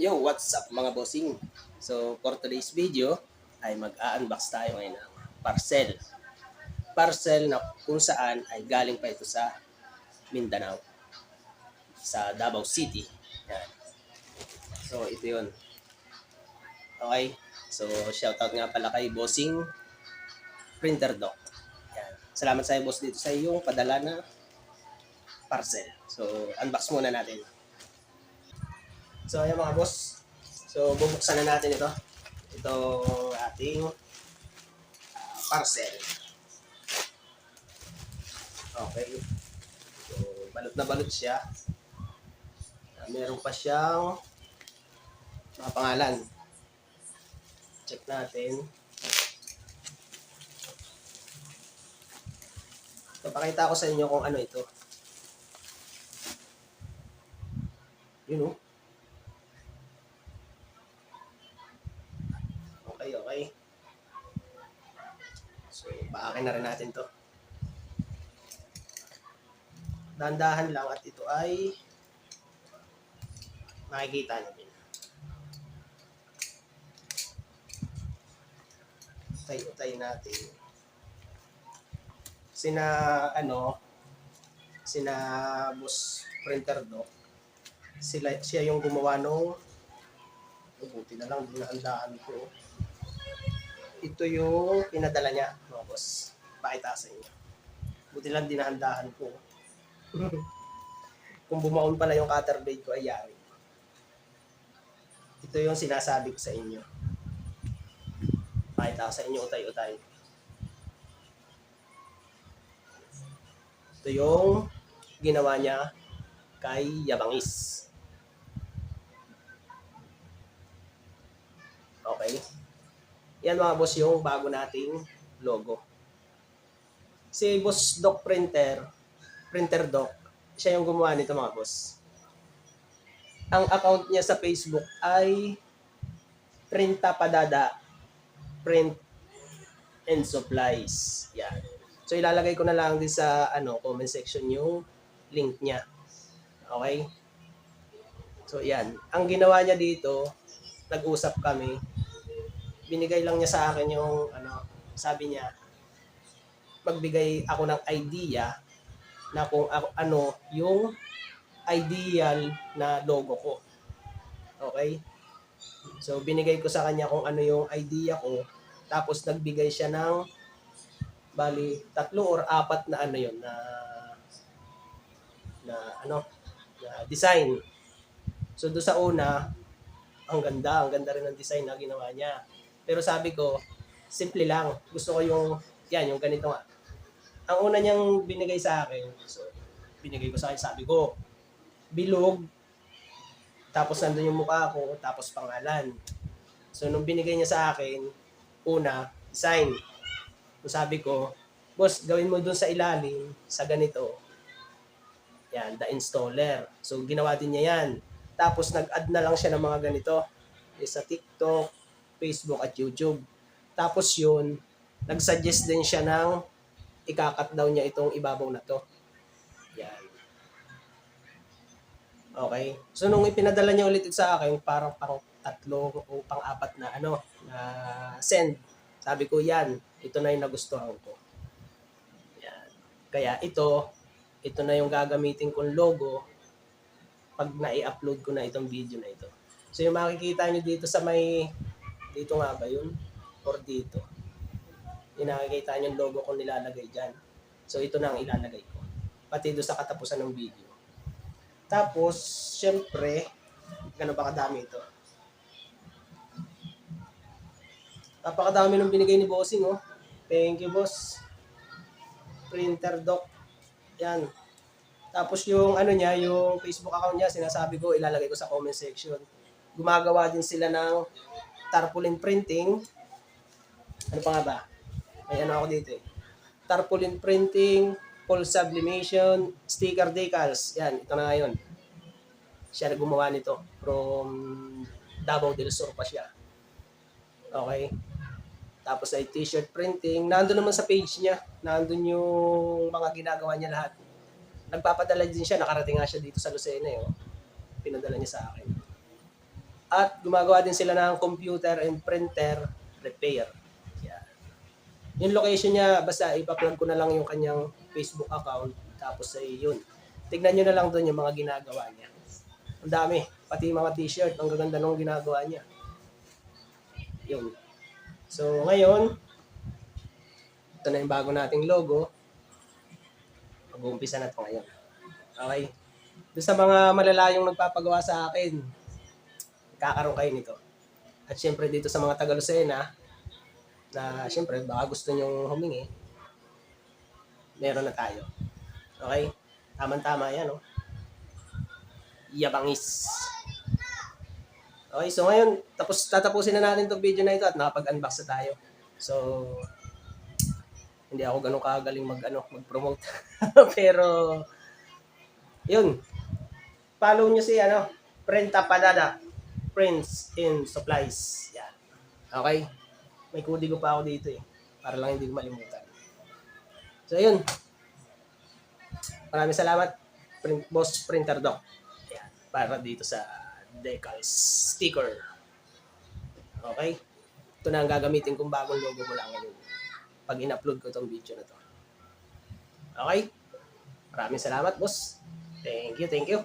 Yo, what's up mga bossing? So, for today's video ay mag-unbox tayo ngayon ng parcel. Parcel na kung saan ay galing pa ito sa Mindanao. Sa Davao City. Yan. So, ito yun. Okay. So, shoutout nga pala kay Bossing Printer Doc. Yan. Salamat sa iyo, boss, dito sa iyong padala na parcel. So, unbox muna natin. So, ayan mga boss. So, bubuksan na natin ito. Ito ating ah, parcel. Okay. So, balot na balot siya. Ah, meron pa siyang mga pangalan. Check natin. Papakita ko sa inyo kung ano ito. Yun oh. Okay, okay. So, paakin na rin natin to. Dandahan lang at ito ay makikita nyo din. Utay-utay natin. Sina, ano, sina boss printer do, sila, siya yung gumawa nung Oh, na lang, dinaandaan ko. Ito yung pinadala niya, mga boss. Pakita sa inyo. Buti lang dinahandahan ko. Kung bumaon pala yung cutter blade ko, ay yari. Ito yung sinasabi ko sa inyo. Pakita sa inyo, utay-utay. Ito yung ginawa niya kay Yabangis. Okay? Yan mga boss yung bago nating logo. Si Boss Doc Printer, Printer Doc, siya yung gumawa nito mga boss. Ang account niya sa Facebook ay Printa Padada Print and Supplies. Yan. So ilalagay ko na lang din sa ano comment section yung link niya. Okay? So yan. Ang ginawa niya dito, nag-usap kami. Binigay lang niya sa akin yung ano, sabi niya, magbigay ako ng idea na kung ano yung ideal na logo ko. Okay? So binigay ko sa kanya kung ano yung idea ko. Tapos nagbigay siya ng bali tatlo or apat na ano yon na na ano na design. So do sa una, ang ganda, ang ganda rin ng design na ginawa niya. Pero sabi ko, simple lang. Gusto ko yung, yan, yung ganito nga. Ang una niyang binigay sa akin, so, binigay ko sa akin, sabi ko, bilog, tapos nandun yung mukha ko, tapos pangalan. So, nung binigay niya sa akin, una, design. So, sabi ko, boss, gawin mo dun sa ilalim, sa ganito. Yan, the installer. So, ginawa din niya yan. Tapos, nag-add na lang siya ng mga ganito. Eh, sa TikTok, Facebook, at YouTube. Tapos yun, nag-suggest din siya ng ikakat daw niya itong ibabaw na to. Yan. Okay. So, nung ipinadala niya ulit sa akin, parang pang tatlo o pang apat na ano, na send. Sabi ko, yan, ito na yung nagustuhan ko. Yan. Kaya ito, ito na yung gagamitin kong logo pag na-upload ko na itong video na ito. So yung makikita nyo dito sa may, dito nga ba yun? Or dito. Yung nakikita yung logo kong nilalagay dyan. So ito na ang ilalagay ko. Pati doon sa katapusan ng video. Tapos, syempre, gano'n ba kadami ito? Napakadami nung binigay ni Bossing, oh. Thank you, boss. Printer doc. Yan. Tapos yung ano niya, yung Facebook account niya, sinasabi ko, ilalagay ko sa comment section. Gumagawa din sila ng tarpaulin printing. Ano pa nga ba? May ano ako dito eh. Tarpaulin printing, full sublimation, sticker decals. Yan, ito na ngayon. Siya na gumawa nito. From Davao del Sur pa siya. Okay. Tapos ay t-shirt printing. Nandun naman sa page niya. Nandun yung mga ginagawa niya lahat. Nagpapadala din siya. Nakarating nga siya dito sa Lucena. Eh, oh. Pinadala niya sa akin. At gumagawa din sila ng computer and printer repair. Yan. Yung location niya, basta ipa-plug ko na lang yung kanyang Facebook account. Tapos ay yun. Tignan nyo na lang doon yung mga ginagawa niya. Ang dami. Pati mga t-shirt. Ang gaganda nung ginagawa niya. Yun. So, ngayon, ito na yung bago nating logo. Mag-uumpisa na ito ngayon. Okay? Doon sa mga malalayong nagpapagawa sa akin, kakaroon kayo nito. At syempre dito sa mga taga Lucena, na syempre baka gusto nyong humingi, meron na tayo. Okay? Tama-tama yan, oh. Yabangis. Okay, so ngayon, tapos tatapusin na natin itong video na ito at nakapag-unbox na tayo. So, hindi ako ganun kagaling mag, ano, mag-promote. Pero, yun. Follow nyo si, ano, Prenta Padada. Prince in Supplies. Yan. Okay? May kodigo pa ako dito eh. Para lang hindi ko malimutan. So, yun. Maraming salamat, print, Boss Printer Doc. Yan. Para dito sa decal sticker. Okay? Ito na ang gagamitin kong bagong logo mula ngayon. Pag in-upload ko itong video na to. Okay? Maraming salamat, boss. Thank you, thank you.